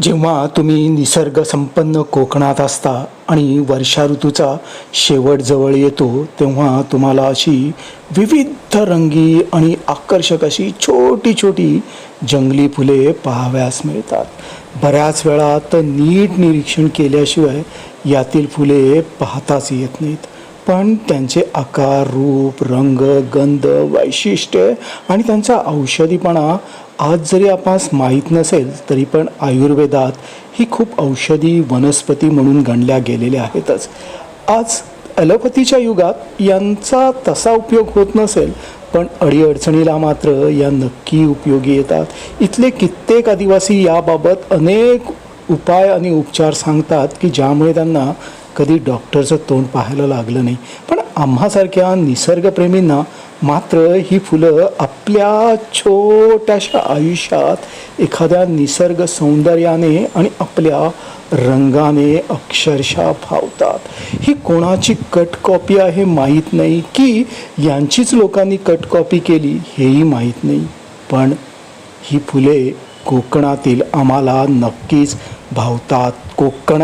जेव्हा तुम्ही निसर्गसंपन्न कोकणात असता आणि वर्षा ऋतूचा शेवट जवळ येतो तेव्हा तुम्हाला अशी विविध रंगी आणि आकर्षक अशी छोटी छोटी जंगली फुले पाहाव्यास मिळतात. बऱ्याच वेळा तर नीट निरीक्षण केल्याशिवाय यातील फुले पाहताच येत नाहीत. पण त्यांचे आकार रूप रंग गंध वैशिष्ट्य आणि त्यांचा औषधीपणा आज जरी आपणास माहीत नसेल तरी पण आयुर्वेदात ही खूप औषधी वनस्पती म्हणून गणल्या गेलेल्या आहेतच. आज ॲलोपॅथीच्या युगात यांचा तसा उपयोग होत नसेल पण अडीअडचणीला मात्र या नक्की उपयोगी येतात. इथले कित्येक आदिवासी याबाबत अनेक उपाय आणि उपचार सांगतात की ज्यामुळे त्यांना कधी डॉक्टरचं तोंड पाहायला लागलं नाही. पण आम्हासारख्या निसर्गप्रेमींना मात्र ही फुलं आपल्या छोट्याशा आयुष्यात एखाद्या निसर्ग सौंदर्याने आणि आपल्या रंगाने अक्षरशः भावतात ही कोणाची कट कॉपी आहे माहीत नाही की यांचीच लोकांनी कट कॉपी केली हेही माहीत नाही. पण ही फुले कोकणातील आम्हाला नक्कीच भावतात. कोकण